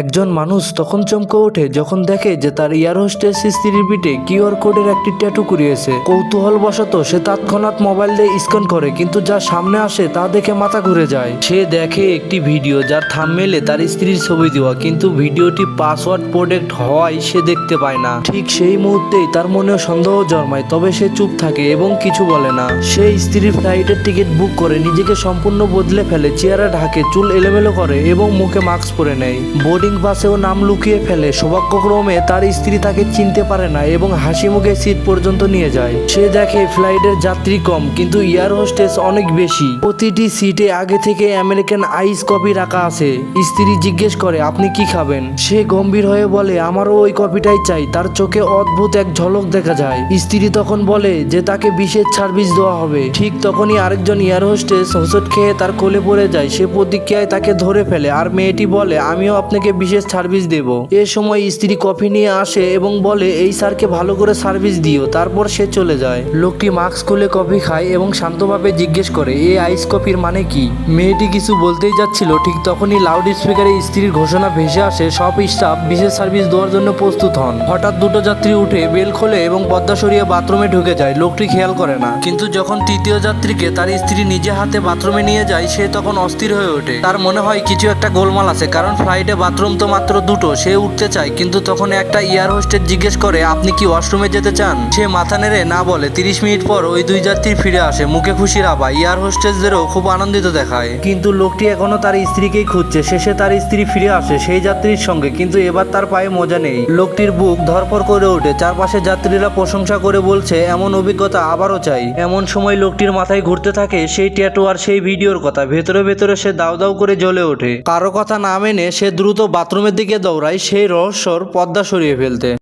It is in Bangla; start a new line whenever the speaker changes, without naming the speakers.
একজন মানুষ তখন চমকে ওঠে যখন দেখে যে তার এয়ার হোস্টেস স্ত্রীর পিঠে কিউআর কোডের একটি ট্যাটু করিয়েছে কৌতূহল বশত সে তৎক্ষণাৎ মোবাইল দিয়ে স্ক্যান করে, কিন্তু যা সামনে আসে তা দেখে মাথা ঘুরে যায়। সে দেখে একটি ভিডিও যার থামমেলে তার স্ত্রীর ছবি দেওয়া, কিন্তু ভিডিওটি পাসওয়ার্ড প্রোটেক্ট হওয়ায় সে দেখতে পায় না। ঠিক সেই মুহূর্তেই তার মনেও সন্দেহ জন্মায়, তবে সে চুপ থাকে এবং কিছু বলে না। সে স্ত্রীর ফ্লাইটের টিকিট বুক করে, নিজেকে সম্পূর্ণ বদলে ফেলে, চেয়ারে ঢাকে চুল এলোমেলো করে এবং মুখে মাস্ক পরে নেয়। বোর্ডিং বাসেও নাম লুকিয়ে ফেলে। সৌভাগ্যক্রমে তার স্ত্রী তাকে চিনতে পারে না এবং হাসি মুখে সিট পর্যন্ত নিয়ে যায়। সে দেখে ফ্লাইটের যাত্রী কম, কিন্তু এয়ার হোস্টেস অনেক বেশি। প্রতিটি সিটে আগে থেকে আমেরিকান আইস কপি রাখা আছে। স্ত্রী জিজ্ঞেস করে, আপনি কি খাবেন? সে গম্ভীর হয়ে বলে, আমারও ওই কপিটাই চাই। তার চোখে অদ্ভুত এক ঝলক দেখা যায়। স্ত্রী তখন বলে যে, তাকে বিশেষ সার্ভিস দেওয়া হবে। ঠিক তখনই আরেকজন এয়ার হোস্টেস হোসট খেয়ে তার কোলে পড়ে যায়। সে প্রতিক্রিয়ায় তাকে ধরে ফেলে। আর মেয়েটি বলে, আমিও আপনাকে বিশেষ সার্ভিস দেব। এ সময় স্ত্রী কফি নিয়ে আসে এবং বলে, এই স্যারকে ভালো করে সার্ভিস দিও, তারপর সে চলে যায়। লোকটি মাস্ক খুলে কফি খায় এবং শান্তভাবে জিজ্ঞেস করে এই আইস কফির মানে কি? মেয়েটি কিছু বলতেই যাচ্ছিল, ঠিক তখনই লাউড স্পিকারে স্ত্রীর ঘোষণা ভেসে আসে, সব স্টাফ বিশেষ সার্ভিস দেওয়ার জন্য প্রস্তুত হন। হঠাৎ দুটো যাত্রী উঠে বেল খোলে এবং পদ্মা সরিয়ে বাথরুমে ঢুকে যায়, লোকটি খেয়াল করে না। কিন্তু যখন তৃতীয় যাত্রীকে তার স্ত্রী নিজে হাতে বাথরুমে নিয়ে যায়, সে তখন অস্থির হয়ে ওঠে। তার মনে হয় কিছু একটা গোলমাল আছে, কারণ ফ্লাইটে বাথরুম তো মাত্র দুটো, সে উঠতে চায়, কিন্তু তখন একটা এয়ার হোস্টেস জিজ্ঞেস করে, আপনি কি ওয়াশরুমে যেতে চান? সে মাথা নেড়ে না বলে, তিরিশ মিনিট পর ওই দুই যাত্রী ফিরে আসে, মুখে খুশির আবা এয়ার হোস্টেসদেরও খুব আনন্দিত দেখায়। কিন্তু লোকটি এখনও তার স্ত্রীকেই খুঁজছে, শেষে তার স্ত্রী ফিরে আসে সেই যাত্রীর সঙ্গে, কিন্তু এবার তার পায়ে মজা নেই। লোকটির বুক ধরপর করে ওঠে, চারপাশে যাত্রীরা প্রশংসা করে বলছে, এমন অভিজ্ঞতা আবারও চাই। এমন সময় লোকটির মাথায় ঘুরতে থাকে সেই ট্যাটু আর সেই ভিডিওর কথা, ভেতরে ভেতরে সে দাউ দাউ করে জ্বলে ওঠে। কারও কথা না মেনে সে দ্রুত বাথরুমের দিকে দৌড়ায় সেই রহস্যর পর্দা সরিয়ে ফেলতে।